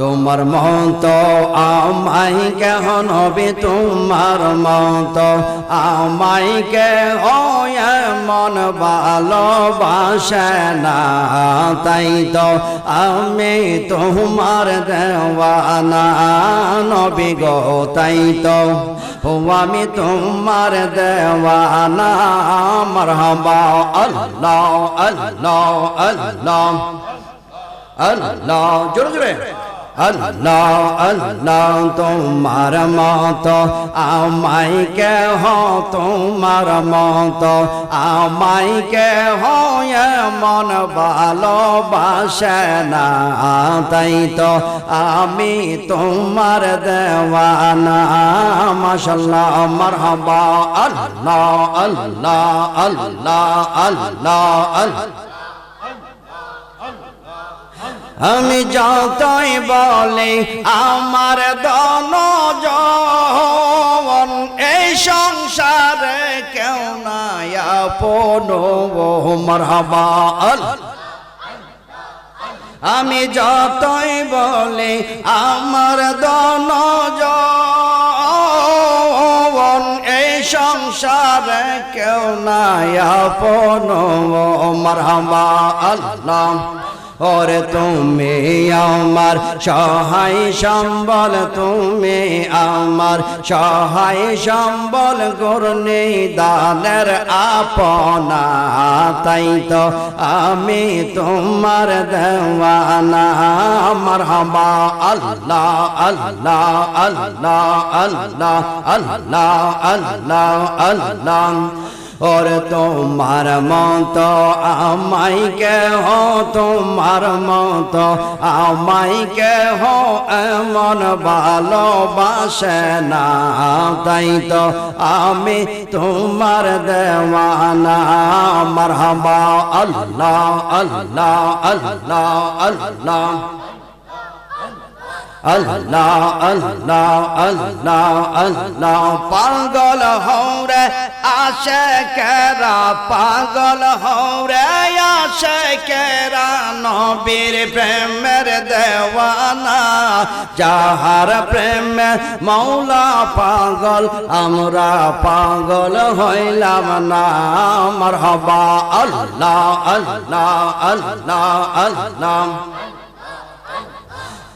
তোমার মত আমাই কেহ নবী, তোমার মত আমাই কেহ মন ভালোবাসে না। তাই তো আমি তোমার দেওয়ানা নবী গো, তাই তো ও আমি তোমার দেওয়ানা মারহাবা আল্লাহ আল্লাহ আল্লাহ আল্লাহ, জোরে জোরে। আল্লাহ আল্লাহ তোমার মত আমাই কেহ তোমার মত আমাই কেহ মন ভালোবাসে না। তাই তো আমি তোমার দেওয়ানা মাশাল্লাহ মারহাবা, আল্লাহ আল্লাহ আল্লাহ আল্লাহ আল্লাহ। আমি যতই বলি, আমার দন এই সংসারে কেউ নাই আপন মরহবা। আমি যতই বলি, আমার দন এই সংসারে কেউ নাই আপন মরহবা। আল্লাহ। ওরে তুমি আমার, সহায় সম্বল তুমি আমার, সহায় সম্বল করনি দানের আপনা তাই তো আমি তোমার দেওয়ানা, আমার হাবা আল্লাহ আল্লাহ আল্লাহ আল্লাহ আল্লাহ আল্লাহ আল্লাহ। ওর তোমার মত আমাই কেহ তোমার মত আমাই কেহ এমন ভালোবাসে না তাই তো আমি তোমার দেওয়ানা মারহাবা আল্লাহ আল্লাহ আল্লাহ আল্লাহ আল্লাহ আল্লাহ আল্লাহ আল্লাহ পাগল হৌরে আশে কেরা, পাগল হৌরে আশে কেরা, নবীর প্রেমের দেওয়ানা, যাহার প্রেমে মৌলা পাগল, আমরা পাগল হইলাম না, মারহাবা, আল্লাহ আল্লাহ আল্লাহ আল্লাহ।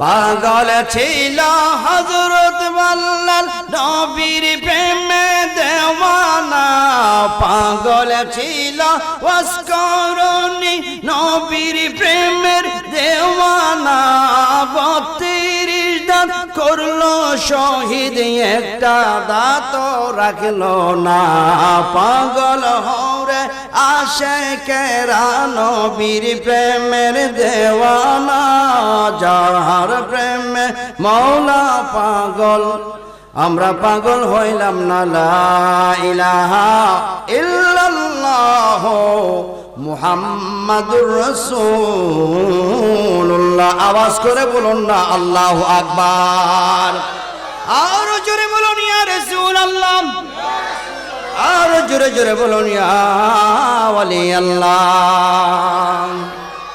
পাগল ছিল হজরত বল্লাল নবীর প্রেমে দেওয়ানা। পাগল ছিল ওয়াসকরণী নবীর প্রেমের দেওয়ানা। বত্রিশ দান করল শহীদ, একটা দাঁত রাখল না। পাগল হরে আশে কেরা নবীর প্রেমের দেওয়ানা, যাহার প্রেমে মৌলা পাগল। আমরা পাগল হইলাম না ইলাহা ইল্লাল্লাহ মুহাম্মাদুর রাসূলুল্লাহ। আওয়াজ করে বলুন না, আল্লাহু আকবার। আর জোরে বলুন, ইয়া আর জোরে জোরে বলুন আল্লাহ।